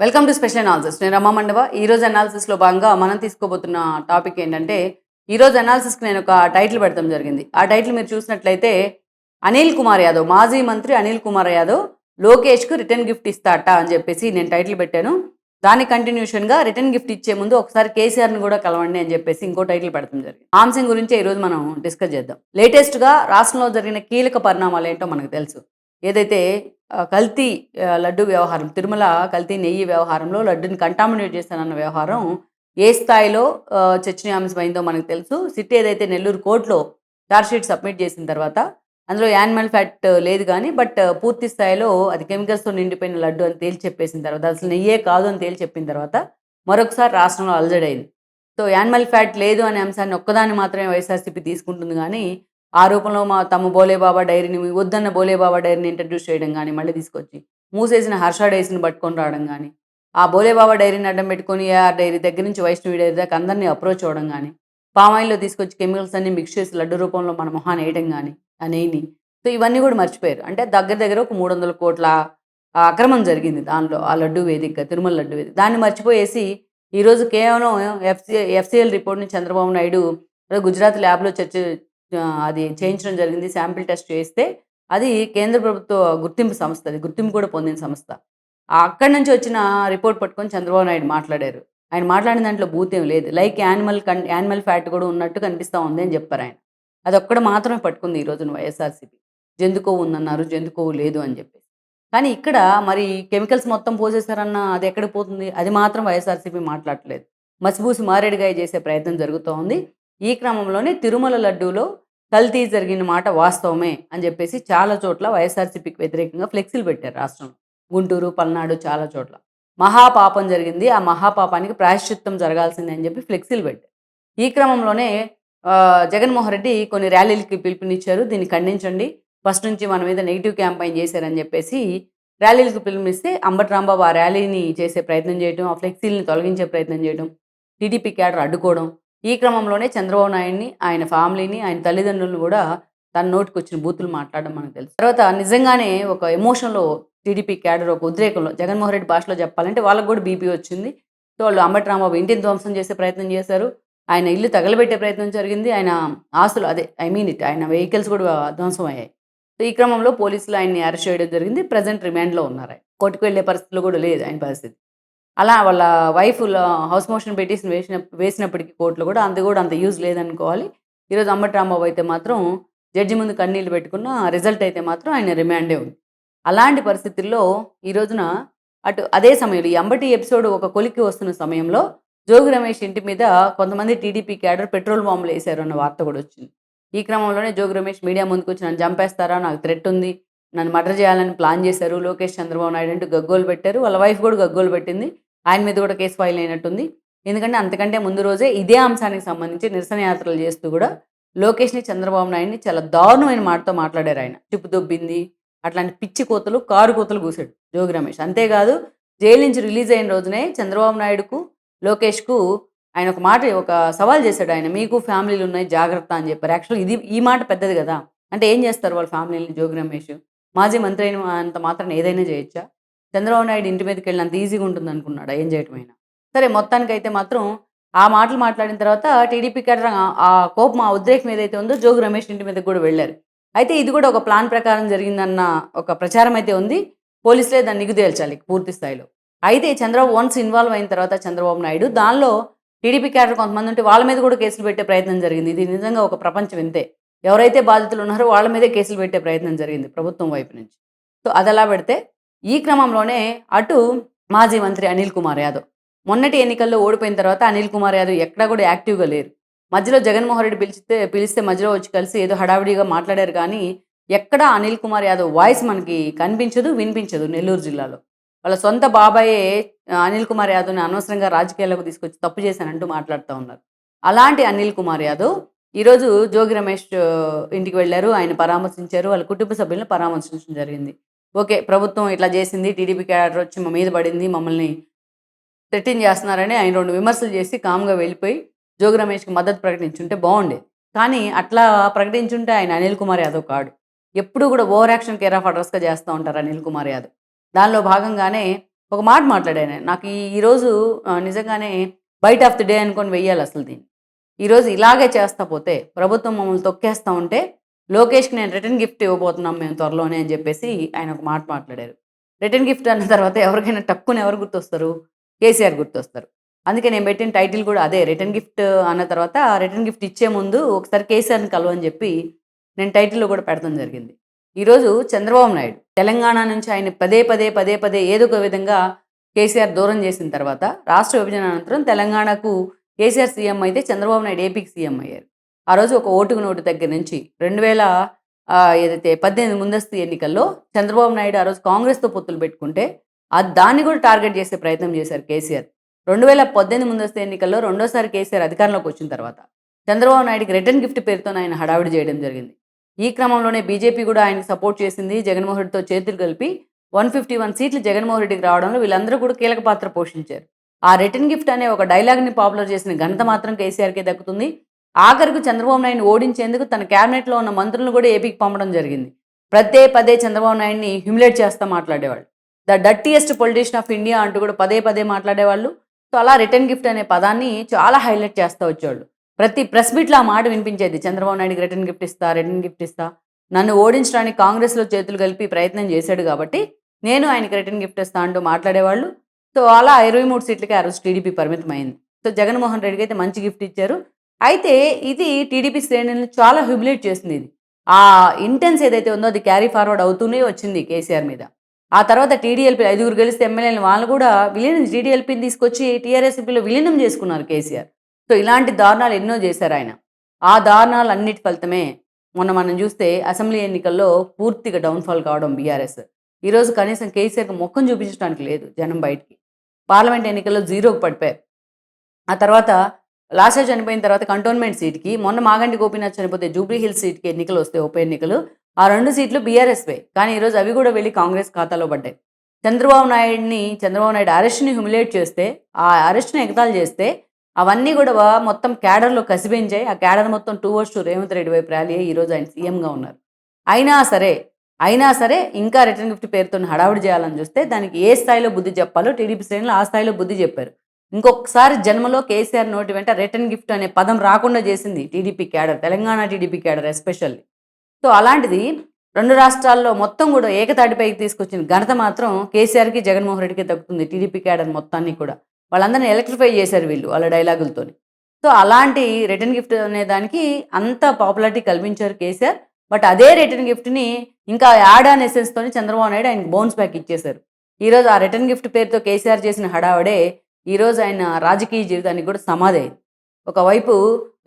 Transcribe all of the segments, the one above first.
Welcome to special analysis నేను రమా మండవ. ఈ రోజు అనాలిసిస్లో భాగంగా మనం తీసుకోబోతున్న టాపిక్ ఏంటంటే ఈ రోజు అనాలిసిస్కి నేను ఒక టైటిల్ పెడతాం జరిగింది. ఆ టైటిల్ మీరు చూసినట్లయితే అనిల్ కుమార్ యాదవ్ మాజీ మంత్రి అనిల్ కుమార్ యాదవ్ లోకేష్కు రిటర్న్ గిఫ్ట్ ఇస్తాట అని చెప్పేసి నేను టైటిల్ పెట్టాను. దాని కంటిన్యూషన్గా రిటర్న్ గిఫ్ట్ ఇచ్చే ముందు ఒకసారి కేసీఆర్ని కూడా కలవండి అని చెప్పేసి ఇంకో టైటిల్ పెడతాం జరిగింది. ఆ అంశం గురించి ఈరోజు మనం డిస్కస్ చేద్దాం. లేటెస్ట్గా రాష్ట్రంలో జరిగిన కీలక పరిణామాలు ఏంటో మనకు తెలుసు. ఏదైతే కల్తీ లడ్డు వ్యవహారం తిరుమల కల్తీ నెయ్యి వ్యవహారంలో లడ్డుని కంటామినేట్ చేశానన్న వ్యవహారం ఏ స్థాయిలో చర్చనీయాంశమైందో మనకు తెలుసు. సిట్ ఏదైతే నెల్లూరు కోర్టులో చార్జ్షీట్ సబ్మిట్ చేసిన తర్వాత అందులో యానిమల్ ఫ్యాట్ లేదు కానీ బట్ పూర్తి స్థాయిలో అది కెమికల్స్తో నిండిపోయిన లడ్డు అని తేల్చి చెప్పేసిన తర్వాత అసలు నెయ్యే కాదు అని తేల్చి చెప్పిన తర్వాత మరొకసారి రాష్ట్రంలో అలజడైంది. సో యానిమల్ ఫ్యాట్ లేదు అనే అంశాన్ని ఒక్కదాన్ని మాత్రమే వైఎస్ఆర్సీపీ తీసుకుంటుంది కానీ ఆ రూపంలో మా తమ బోలేబాబా డైరీని వద్దన్న బోలేబాబా డైరీని ఇంట్రడ్యూస్ చేయడం కానీ మళ్ళీ తీసుకొచ్చి మూసేసిన హర్ష డైరీని పట్టుకొని రావడం కానీ ఆ బోలేబాబా డైరీని అడ్డం పెట్టుకొని ఆ డైరీ దగ్గర నుంచి వైష్ణవి డైరీ దాకా అందరినీ అప్రోచ్ అవ్వడం కానీ పామాయిల్లో తీసుకొచ్చి కెమికల్స్ అన్ని మిక్స్ చేసి లడ్డు రూపంలో మన మొహాన్ని వేయడం కానీ అనేవి సో ఇవన్నీ కూడా మర్చిపోయారు. అంటే దగ్గర దగ్గర ఒక మూడు వందల కోట్ల అక్రమం జరిగింది దానిలో ఆ లడ్డు వేదిక తిరుమల లడ్డు వేదిక. దాన్ని మర్చిపోయేసి ఈరోజు కేవలం ఎఫ్సి ఎఫ్సిఎల్ రిపోర్ట్ని చంద్రబాబు నాయుడు గుజరాత్ ల్యాబ్లో చర్చ అది చేయించడం జరిగింది. శాంపిల్ టెస్ట్ చేస్తే అది కేంద్ర ప్రభుత్వ గుర్తింపు సంస్థ అది. గుర్తింపు కూడా పొందిన సంస్థ. అక్కడి నుంచి వచ్చిన రిపోర్ట్ పట్టుకొని చంద్రబాబు నాయుడు మాట్లాడారు. ఆయన మాట్లాడిన దాంట్లో భూతేం లేదు. లైక్ యానిమల్ కన్ యానిమల్ ఫ్యాట్ కూడా ఉన్నట్టు కనిపిస్తూ ఉంది అని చెప్పారు ఆయన. అది ఒక్కడ మాత్రమే పట్టుకుంది ఈ రోజున వైఎస్ఆర్సీపీ. జంతుకోవు ఉందన్నారు జంతుకోవు లేదు అని చెప్పి కానీ ఇక్కడ మరి కెమికల్స్ మొత్తం పోసేశారన్న అది ఎక్కడికి పోతుంది? అది మాత్రం వైఎస్ఆర్సీపీ మాట్లాడలేదు మసిబూసి మారేడుగాయ చేసే ప్రయత్నం జరుగుతూ ఉంది ఈ క్రమంలోనే తిరుమల లడ్డూలో కల్తీ జరిగిన మాట వాస్తవమే అని చెప్పేసి చాలా చోట్ల వైఎస్ఆర్సీపీకి వ్యతిరేకంగా ఫ్లెక్సీలు పెట్టారు రాష్ట్రంలో. గుంటూరు పల్నాడు చాలా చోట్ల. మహాపాపం జరిగింది. ఆ మహాపాపానికి ప్రాయశ్చిత్తం జరగాల్సిందే అని చెప్పి ఫ్లెక్సీలు పెట్టారు. ఈ క్రమంలోనే జగన్మోహన్ రెడ్డి కొన్ని ర్యాలీలకి పిలుపునిచ్చారు. దీన్ని ఖండించండి. ఫస్ట్ నుంచి మన మీద నెగిటివ్ క్యాంపెయిన్ చేశారని చెప్పేసి ర్యాలీలకు పిలుపునిస్తే అంబటి రాంబాబు ఆ ర్యాలీని చేసే ప్రయత్నం చేయడం ఆ ఫ్లెక్సీల్ని తొలగించే ప్రయత్నం చేయడం టీడీపీ క్యాడర్ అడ్డుకోవడం ఈ క్రమంలోనే చంద్రబాబు నాయుడిని ఆయన ఫ్యామిలీని ఆయన తల్లిదండ్రులను కూడా తన నోటికి వచ్చిన బూతులు మాట్లాడడం మనకు తెలుసు. తర్వాత నిజంగానే ఒక ఎమోషన్లో టీడీపీ క్యాడర్ ఒక ఉద్రేకంలో జగన్మోహన్ రెడ్డి భాషలో చెప్పాలంటే వాళ్ళకు కూడా బీపీ వచ్చింది. సో వాళ్ళు అంబటి రాంబాబు ఇంటిని ధ్వంసం చేసే ప్రయత్నం చేశారు. ఆయన ఇల్లు తగలబెట్టే ప్రయత్నం జరిగింది. ఆయన ఆస్తులు అదే ఐ మీన్ ఇట్ ఆయన వెహికల్స్ కూడా ధ్వంసం అయ్యాయి. సో ఈ క్రమంలో పోలీసులు ఆయన్ని అరెస్ట్ చేయడం జరిగింది. ప్రజెంట్ రిమాండ్లో ఉన్నారు. ఆయన కోర్టుకు వెళ్ళే పరిస్థితులు కూడా లేదు ఆయన పరిస్థితి. అలా వాళ్ళ వైఫ్ హౌస్ మోషన్ పిటిషన్ వేసిన వేసినప్పటికీ కోర్టులో కూడా అంత కూడా అంత యూజ్ లేదనుకోవాలి. ఈరోజు అంబటి రాంబాబు అయితే మాత్రం జడ్జి ముందు కన్నీళ్ళు పెట్టుకున్న రిజల్ట్ అయితే మాత్రం ఆయన రిమాండే ఉంది. అలాంటి పరిస్థితుల్లో ఈ రోజున అటు అదే సమయంలో ఈ అంబటి ఎపిసోడ్ ఒక కొలిక్కి వస్తున్న సమయంలో జోగి రమేష్ ఇంటి మీద కొంతమంది టీడీపీ క్యాడర్ పెట్రోల్ బాంబులు వేశారు అన్న వార్త కూడా వచ్చింది. ఈ క్రమంలోనే జోగి రమేష్ మీడియా ముందుకు వచ్చి నన్ను చంపేస్తారా? నాకు థ్రెట్ ఉంది. నన్ను మర్డర్ చేయాలని ప్లాన్ చేశారు. లోకేష్ చంద్రబాబు నాయుడు అంటూ గగ్గోలు పెట్టారు. వాళ్ళ వైఫ్ కూడా గగ్గోలు పెట్టింది. ఆయన మీద కూడా కేసు ఫైల్ అయినట్టుంది. ఎందుకంటే అంతకంటే ముందు రోజే ఇదే అంశానికి సంబంధించి నిరసన యాత్రలు చేస్తూ కూడా లోకేష్ని చంద్రబాబు నాయుడిని చాలా దారుణమైన మాటతో మాట్లాడారు ఆయన. చిప్పు దొబ్బింది అట్లాంటి పిచ్చి కోతలు కారు కోతలు కూసాడు జోగి రమేష్. అంతేకాదు జైలు నుంచి రిలీజ్ అయిన రోజునే చంద్రబాబు నాయుడుకు లోకేష్కు ఆయన ఒక మాట ఒక సవాల్ చేశాడు ఆయన. మీకు ఫ్యామిలీలు ఉన్నాయి జాగ్రత్త అని చెప్పారు. యాక్చువల్ ఇది ఈ మాట పెద్దది కదా. అంటే ఏం చేస్తారు వాళ్ళ ఫ్యామిలీని జోగి రమేష్? మాజీ మంత్రి అయిన అంత మాత్రం ఏదైనా చేయొచ్చా? చంద్రబాబు నాయుడు ఇంటి మీదకి వెళ్ళినంత ఈజీగా ఉంటుంది అనుకున్నాడు ఏం చేయటమైనా. సరే మొత్తానికైతే మాత్రం ఆ మాటలు మాట్లాడిన తర్వాత టీడీపీ కేటర్ ఆ కోపం ఆ ఉద్రేకం ఏదైతే ఉందో జోగి రమేష్ ఇంటి మీదకి కూడా వెళ్ళారు. అయితే ఇది కూడా ఒక ప్లాన్ ప్రకారం జరిగిందన్న ఒక ప్రచారం అయితే ఉంది. పోలీసులే దాన్ని నిగుదేల్చాలి పూర్తి స్థాయిలో. అయితే చంద్రబాబు వన్స్ ఇన్వాల్వ్ అయిన తర్వాత చంద్రబాబు నాయుడు దానిలో టీడీపీ క్యాడర్ కొంతమంది ఉంటే వాళ్ళ మీద కూడా కేసులు పెట్టే ప్రయత్నం జరిగింది. ఇది నిజంగా ఒక ప్రపంచం ఇంతే. ఎవరైతే బాధితులు ఉన్నారో వాళ్ళ మీదే కేసులు పెట్టే ప్రయత్నం జరిగింది ప్రభుత్వం వైపు నుంచి. సో అది అలా పెడితే ఈ క్రమంలోనే అటు మాజీ మంత్రి అనిల్ కుమార్ యాదవ్. మొన్నటి ఎన్నికల్లో ఓడిపోయిన తర్వాత అనిల్ కుమార్ యాదవ్ ఎక్కడా కూడా యాక్టివ్గా లేరు. మధ్యలో జగన్మోహన్ రెడ్డి పిలిచితే పిలిస్తే మధ్యలో వచ్చి కలిసి ఏదో హడావిడిగా మాట్లాడారు కానీ ఎక్కడా అనిల్ కుమార్ యాదవ్ వాయిస్ మనకి కనిపించదు వినిపించదు నెల్లూరు జిల్లాలో. వాళ్ళ సొంత బాబాయే అనిల్ కుమార్ యాదవ్ని అనవసరంగా రాజకీయాలకు తీసుకొచ్చి తప్పు చేశానంటూ మాట్లాడుతూ ఉన్నారు. అలాంటి అనిల్ కుమార్ యాదవ్ ఈరోజు జోగి రమేష్ ఇంటికి వెళ్ళారు. ఆయన పరామర్శించారు. వాళ్ళ కుటుంబ సభ్యులను పరామర్శించడం జరిగింది. ఓకే ప్రభుత్వం ఇట్లా చేసింది టీడీపీ క్యాడర్ వచ్చి మా మీద పడింది మమ్మల్ని థ్రెటిన్ చేస్తున్నారని ఆయన రెండు విమర్శలు చేసి కామ్గా వెళ్ళిపోయి జోగి రమేష్కి మద్దతు ప్రకటించుంటే బాగుండేది కానీ అట్లా ప్రకటించుంటే ఆయన అనిల్ కుమార్ యాదవ్ కాడు. ఎప్పుడు కూడా ఓవర్ యాక్షన్ కేర్ ఆఫ్ అడ్రస్గా చేస్తూ ఉంటారు అనిల్ కుమార్ యాదవ్. దానిలో భాగంగానే ఒక మాట మాట్లాడాను నాకు ఈ ఈరోజు నిజంగానే బయట ఆఫ్ ది డే అనుకొని వెయ్యాలి అసలు దీన్ని. ఈరోజు ఇలాగే చేస్తా పోతే ప్రభుత్వం మమ్మల్ని తొక్కేస్తా ఉంటే లోకేష్కి నేను రిటర్న్ గిఫ్ట్ ఇవ్వబోతున్నాం మేము త్వరలోనే అని చెప్పేసి ఆయన ఒక మాట మాట్లాడారు. రిటర్న్ గిఫ్ట్ అన్న తర్వాత ఎవరికైనా టక్కుని ఎవరు గుర్తొస్తారు? కేసీఆర్ గుర్తొస్తారు. అందుకే నేను పెట్టిన టైటిల్ కూడా అదే రిటర్న్ గిఫ్ట్ అన్న తర్వాత రిటర్న్ గిఫ్ట్ ఇచ్చే ముందు ఒకసారి కేసీఆర్ని కలవని చెప్పి నేను టైటిల్లో కూడా పెడతాం జరిగింది. ఈరోజు చంద్రబాబు నాయుడు తెలంగాణ నుంచి ఆయన పదే పదే పదే పదే ఏదో ఒక విధంగా కేసీఆర్ దూరం చేసిన తర్వాత రాష్ట్ర విభజన అనంతరం తెలంగాణకు కేసీఆర్ సీఎం అయితే చంద్రబాబు నాయుడు ఏపీకి సీఎం అయ్యారు. ఆ రోజు ఒక ఓటుకు నోటు దగ్గర నుంచి రెండు వేల ఏదైతే పద్దెనిమిది ముందస్తు ఎన్నికల్లో చంద్రబాబు నాయుడు ఆ రోజు కాంగ్రెస్తో పొత్తులు పెట్టుకుంటే ఆ దాన్ని కూడా టార్గెట్ చేసే ప్రయత్నం చేశారు కేసీఆర్. రెండు వేల పద్దెనిమిది ముందస్తు ఎన్నికల్లో రెండోసారి కేసీఆర్ అధికారంలోకి వచ్చిన తర్వాత చంద్రబాబు నాయుడుకి రిటర్న్ గిఫ్ట్ పేరుతో ఆయన హడావిడి చేయడం జరిగింది. ఈ క్రమంలోనే బీజేపీ కూడా ఆయనకు సపోర్ట్ చేసింది జగన్మోహన్ రెడ్డితో చేతులు కలిపి వన్ ఫిఫ్టీ వన్ సీట్లు జగన్మోహన్ రెడ్డికి రావడంలో వీళ్ళందరూ కూడా కీలక పాత్ర పోషించారు. ఆ రిటర్న్ గిఫ్ట్ అనే ఒక డైలాగ్ని పాపులర్ చేసిన ఘనత మాత్రం కేసీఆర్కే దక్కుతుంది. ఆఖరికి చంద్రబాబు నాయుడు ఓడించేందుకు తన క్యాబినెట్లో ఉన్న మంత్రులను కూడా ఏపీకి పంపడం జరిగింది. ప్రదే పదే చంద్రబాబు నాయుడిని హ్యూమిలేట్ చేస్తా మాట్లాడేవాళ్ళు. The dirtiest politician of India అంటూ కూడా పదే పదే మాట్లాడేవాళ్ళు. సో అలా రిటర్న్ గిఫ్ట్ అనే పదాన్ని చాలా హైలైట్ చేస్తూ వచ్చేవాళ్ళు. ప్రతి ప్రెస్ మీట్లో ఆ మాట వినిపించేది చంద్రబాబు నాయుడికి రిటర్న్ గిఫ్ట్ ఇస్తా రిటర్న్ గిఫ్ట్ ఇస్తా. నన్ను ఓడించడానికి కాంగ్రెస్లో చేతులు కలిపి ప్రయత్నం చేశాడు కాబట్టి నేను ఆయనకి రిటర్న్ గిఫ్ట్ ఇస్తా అంటూ మాట్లాడేవాళ్ళు. సో అలా ఇరవై మూడు సీట్లకి ఆ రోజు టీడీపీ పరిమితం అయింది సో జగన్మోహన్ రెడ్డికి అయితే మంచి గిఫ్ట్ ఇచ్చారు. అయితే ఇది టీడీపీ శ్రేణులను చాలా హ్యూబిలేట్ చేసింది ఇది ఆ ఇంటెన్స్ ఏదైతే ఉందో అది క్యారీ ఫార్వర్డ్ అవుతూనే వచ్చింది కేసీఆర్ మీద. ఆ తర్వాత టీడీఎల్పీ ఐదుగురు గెలిస్తే ఎమ్మెల్యేలు వాళ్ళు కూడా విలీనం టీడీఎల్పీని తీసుకొచ్చి టీఆర్ఎస్పీలో విలీనం చేసుకున్నారు కేసీఆర్. సో ఇలాంటి దారుణాలు ఎన్నో చేశారు ఆయన. ఆ దారుణాలు అన్నిటి ఫలితమే మొన్న మనం చూస్తే అసెంబ్లీ ఎన్నికల్లో పూర్తిగా డౌన్ఫాల్ కావడం బీఆర్ఎస్. ఈరోజు కనీసం కేసీఆర్కి ముఖం చూపించడానికి లేదు జనం బయటికి. పార్లమెంట్ ఎన్నికల్లో జీరోకి పడిపోయారు. ఆ తర్వాత లాస్ట్ ఇయర్ చనిపోయిన తర్వాత కంటోన్మెంట్ సీట్కి మొన్న మాగంటి గోపీనాథ్ చనిపోతే జూబ్లీ హిల్స్ సీట్కి ఎన్నికలు వస్తే ఉప ఎన్నికలు ఆ రెండు సీట్లు బీఆర్ఎస్వే. కానీ ఈరోజు అవి కూడా వెళ్ళి కాంగ్రెస్ ఖాతాలో పడ్డాయి. చంద్రబాబు నాయుడిని చంద్రబాబు నాయుడు అరెస్ట్ని హ్యూమిలేట్ చేస్తే ఆ అరెస్ట్ని ఎగతాలు చేస్తే అవన్నీ కూడా మొత్తం క్యాడర్లో కసిపెంచాయి ఆ క్యాడర్ మొత్తం two verse two Revanth Reddy వైపు ర్యాలీ అయ్యి ఈరోజు ఆయన సీఎంగా ఉన్నారు. అయినా సరే అయినా సరే ఇంకా రిటర్న్ గిఫ్ట్ పేరుతో హడావుడి చేయాలని చూస్తే దానికి ఏ స్థాయిలో బుద్ధి చెప్పాలో టీడీపీ శ్రేణులు ఆ స్థాయిలో బుద్ధి చెప్పారు. ఇంకొకసారి జన్మలో కేసీఆర్ నోటి వెంట రిటర్న్ గిఫ్ట్ అనే పదం రాకుండా చేసింది TDP cadre Telangana TDP cadre especially. So అలాంటిది రెండు రాష్ట్రాల్లో మొత్తం కూడా ఏకతాటిపైకి తీసుకొచ్చిన ఘనత మాత్రం కేసీఆర్కి జగన్మోహన్ రెడ్డికి దక్కుతుంది టీడీపీ క్యాడర్ మొత్తాన్ని కూడా. వాళ్ళందరినీ ఎలక్ట్రిఫై చేశారు వీళ్ళు వాళ్ళ డైలాగులతో సో అలాంటి రిటర్న్ గిఫ్ట్ అనే దానికి అంత పాపులారిటీ కల్పించారు కేసీఆర్. బట్ అదే రిటర్న్ గిఫ్ట్ని ఇంకా యాడ్ అన్ ఎసెన్స్తోని చంద్రబాబు నాయుడు ఆయనకి బౌన్స్ బ్యాక్ ఇచ్చేశారు. ఈరోజు ఆ రిటర్న్ గిఫ్ట్ పేరుతో కేసీఆర్ చేసిన హడావడే ఈరోజు ఆయన రాజకీయ జీవితానికి కూడా సమాధి అయింది ఒకవైపు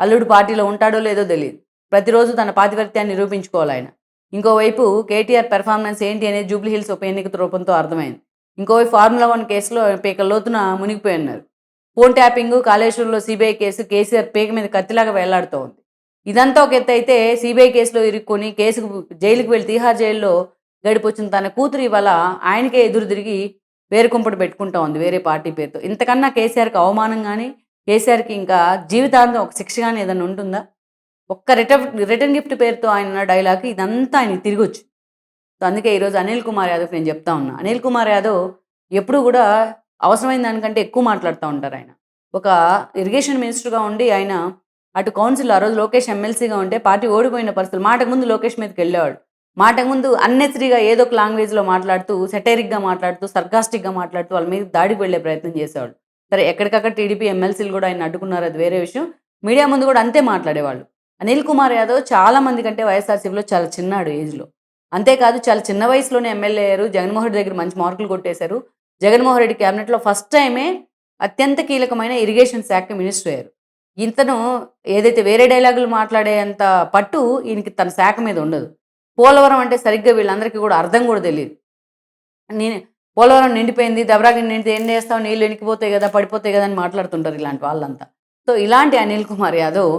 అల్లుడు పార్టీలో ఉంటాడో లేదో తెలియదు ప్రతిరోజు తన పాతివర్త్యాన్ని నిరూపించుకోవాలి ఆయన. ఇంకోవైపు కేటీఆర్ పెర్ఫార్మెన్స్ ఏంటి అనేది జూబ్లీ హిల్స్ ఉప ఎన్నిక రూపంతో అర్థమైంది. ఇంకోవైపు ఫార్ములా వన్ కేసులో పీక లోతున మునిగిపోయి ఉన్నారు ఫోన్ ట్యాపింగ్ కాళేశ్వరంలో సిబిఐ కేసు కేసీఆర్ పీక మీద కత్తిలాగా వెళ్ళాడుతూ ఉంది. ఇదంతా ఒక ఎత్తు అయితే సిబిఐ కేసులో ఇరుక్కొని కేసుకు జైలుకు వెళ్ళి తీహార్ జైల్లో గడిపొచ్చిన తన కూతురు ఇవాళ ఆయనకే ఎదురు తిరిగి వేరు పెట్టుకుంటా ఉంది వేరే పార్టీ పేరుతో. ఇంతకన్నా కేసీఆర్కి అవమానం కానీ కేసీఆర్కి ఇంకా జీవితాంతం ఒక శిక్ష కానీ ఏదైనా ఉంటుందా? ఒక్క రిటర్న్ రిటర్న్ గిఫ్ట్ పేరుతో ఆయన డైలాగ్ ఇదంతా ఆయన తిరిగి సో అందుకే ఈరోజు అనిల్ కుమార్ యాదవ్ నేను చెప్తా ఉన్నా. అనిల్ కుమార్ యాదవ్ ఎప్పుడు కూడా అవసరమైన దానికంటే ఎక్కువ మాట్లాడుతూ ఉంటారు ఆయన. ఒక ఇరిగేషన్ మినిస్టర్గా ఉండి ఆయన అటు కౌన్సిల్ ఆ రోజు లోకేష్ ఎమ్మెల్సీగా ఉంటే పార్టీ ఓడిపోయిన పరిస్థితులు మాటకు ముందు లోకేష్ మీదకి వెళ్ళేవాడు. మాటకు ముందు అన్నెచ్చరిగా ఏదో ఒక లాంగ్వేజ్లో మాట్లాడుతూ సెటైరిక్గా మాట్లాడుతూ సర్కాస్టిక్గా మాట్లాడుతూ వాళ్ళ మీద దాడికి వెళ్ళే ప్రయత్నం చేసేవాడు సరే ఎక్కడికక్కడ టీడీపీ ఎమ్మెల్సీలు కూడా ఆయన అడ్డుకున్నారు అది వేరే విషయం. మీడియా ముందు కూడా అంతే మాట్లాడేవాళ్ళు. అనిల్ కుమార్ యాదవ్ చాలా మంది కంటే వైఎస్ఆర్సీపీలో చాలా చిన్నాడు ఏజ్లో అంతేకాదు చాలా చిన్న వయసులోనే ఎమ్మెల్యే అయ్యారు జగన్మోహన్ రెడ్డి దగ్గర మంచి మార్కులు కొట్టేశారు. జగన్మోహన్ రెడ్డి క్యాబినెట్లో ఫస్ట్ టైమే అత్యంత కీలకమైన ఇరిగేషన్ శాఖ మినిస్టర్ అయ్యారు. ఇంతను ఏదైతే వేరే డైలాగులు మాట్లాడేంత పట్టు ఈయనకి తన శాఖ మీద ఉండదు. పోలవరం అంటే సరిగ్గా వీళ్ళందరికీ కూడా అర్థం కూడా తెలియదు నేను పోలవరం నిండిపోయింది దబరాకి నిండితే ఏం చేస్తావు నీళ్ళు ఎనికిపోతాయి కదా పడిపోతాయి కదా అని మాట్లాడుతుంటారు ఇలాంటి వాళ్ళంతా. సో ఇలాంటి అనిల్ కుమార్ యాదవ్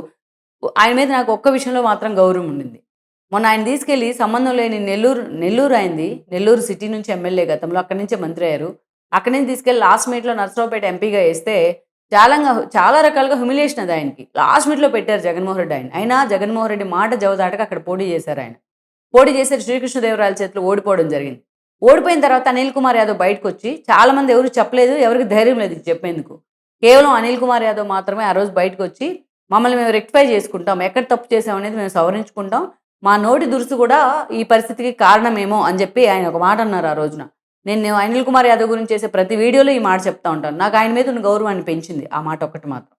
ఆయన మీద నాకు ఒక్క విషయంలో మాత్రం గౌరవం ఉండింది. మొన్న ఆయన తీసుకెళ్ళి సంబంధం లేని నెల్లూరు నెల్లూరు అయింది. నెల్లూరు సిటీ నుంచి ఎమ్మెల్యే గతంలో అక్కడి నుంచే మంత్రి అయ్యారు. అక్కడి నుంచి తీసుకెళ్ళి లాస్ట్ మీట్లో నర్సరావుపేట ఎంపీగా వేస్తే చాలా చాలా రకాలుగా హ్యూమిలేషన్ అది ఆయనకి. లాస్ట్ మీట్లో పెట్టారు జగన్మోహన్ రెడ్డి ఆయన. అయినా జగన్మోహన్ రెడ్డి మాట జవదాటగా అక్కడ పోటీ చేశారు ఆయన. పోటీ చేసే శ్రీకృష్ణదేవరాయల చేతిలో ఓడిపోవడం జరిగింది. ఓడిపోయిన తర్వాత అనిల్ కుమార్ యాదవ్ బయటకు వచ్చి చాలామంది ఎవరు చెప్పలేదు ఎవరికి ధైర్యం లేదు ఇది చెప్పేందుకు. కేవలం అనిల్ కుమార్ యాదవ్ మాత్రమే ఆ రోజు బయటకు వచ్చి మమ్మల్ని మేము రెక్టిఫై చేసుకుంటాం ఎక్కడ తప్పు చేసాం అనేది మేము సవరించుకుంటాం మా నోటి దురుసు కూడా ఈ పరిస్థితికి కారణమేమో అని చెప్పి ఆయన ఒక మాట అన్నారు ఆ రోజున. నేను అనిల్ కుమార్ యాదవ్ గురించి చేసే ప్రతి వీడియోలో ఈ మాట చెప్తా ఉంటాను. నాకు ఆయన మీద ఉన్న గౌరవాన్ని పెంచింది ఆ మాట ఒక్కటి మాత్రం.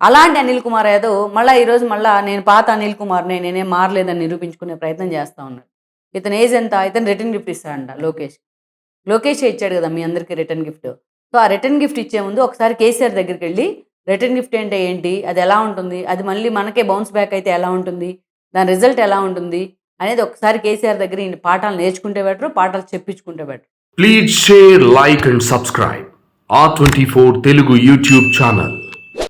అలాంటి అనిల్ కుమార్ యాదవ్ మళ్ళీ ఈరోజు మళ్ళీ నేను పాత అనిల్ కుమార్నే నేనేం మారలేదని నిరూపించుకునే ప్రయత్నం చేస్తూ ఉన్నాడు. ఇతను ఏజ్ ఎంత? ఇతను రిటర్న్ గిఫ్ట్ ఇస్తాడంట లోకేష్. లోకేష్ ఇచ్చాడు కదా మీ అందరికీ రిటర్న్ గిఫ్ట్. సో ఆ రిటర్న్ గిఫ్ట్ ఇచ్చే ముందు ఒకసారి కేసీఆర్ దగ్గరికి వెళ్ళి రిటర్న్ గిఫ్ట్ అంటే ఏంటి? అది ఎలా ఉంటుంది? అది మళ్ళీ మనకే బౌన్స్ బ్యాక్ అయితే ఎలా ఉంటుంది? దాని రిజల్ట్ ఎలా ఉంటుంది? అనేది ఒకసారి కేసీఆర్ దగ్గర ఈ పాఠాలు నేర్చుకుంటే బెటర్ పాఠాలు చెప్పించుకుంటే better. Please share like and subscribe ఆ twenty four Telugu YouTube channel